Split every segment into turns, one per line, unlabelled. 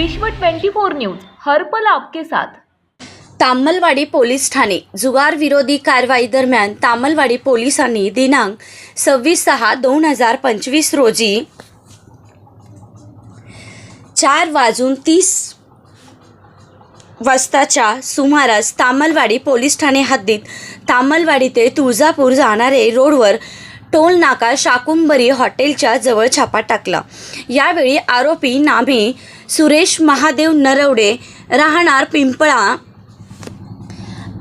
विश्व 24 न्यूज हरपल आपके साथ.
तामलवाडी पोलीस ठाणे. जुगार विरोधी कारवाई दरम्यान तामलवाडी पोलिसांनी दिनांक सव्वीस सहा दोन हजार पंचवीस रोजी चार वाजून तीस वाजताच्या सुमारास तामलवाडी पोलीस ठाणे हद्दीत तामलवाडी ते तुळजापूर जाणारे रोडवर टोल नाका शाकुंबरी हॉटेलच्या जवळ छापा टाकला. यावेळी आरोपी नामे सुरेश महादेव नरवडे राहणार पिंपळा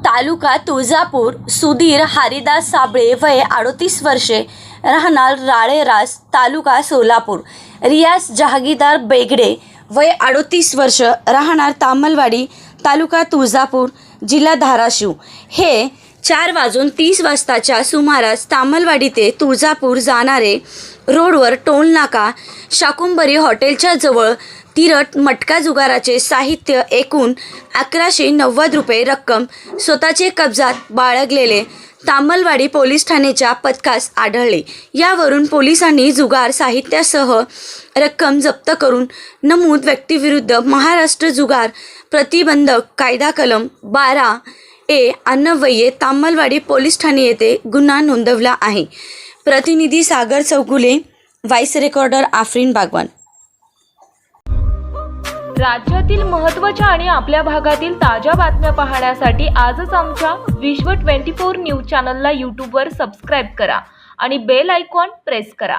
तालुका तुळजापूर सुधीर हरिदास साबळे वय अडोतीस वर्षे राहणार राळेरास तालुका सोलापूर. रियास जहागीरदार बेगडे वय अडोतीस वर्ष राहणार तामलवाडी तालुका तुळजापूर जिल्हा धाराशिव. हे चार वाजून तीस वाजताच्या सुमारास तामलवाडी ते तुळजापूर जाणारे रोडवर टोलनाका शाकुंबरी हॉटेलच्या जवळ तिरट मटका जुगाराचे साहित्य एकूण अकराशे नव्वद रुपये रक्कम स्वतःचे कब्जात बाळगलेले तामलवाडी पोलीस ठाण्याच्या पथकास आढळले. यावरून पोलिसांनी जुगार साहित्यासह रक्कम जप्त करून नमूद व्यक्तीविरुद्ध महाराष्ट्र जुगार प्रतिबंधक कायदा कलम बारा ए अन्नवये तामलवाडी पोलीस ठाणे येथे गुन्हा नोंदवला आहे. प्रतिनिधी सागर चौगुले व्हाईस रेकॉर्डर आफरीन बागवान.
राज्यातील महत्त्वाच्या आणि आपल्या भागातील ताज्या बातम्या पाहण्यासाठी आजच आमच्या विश्व 24 न्यूज चॅनलला यूट्यूबवर सबस्क्राईब करा आणि बेल आयकॉन प्रेस करा.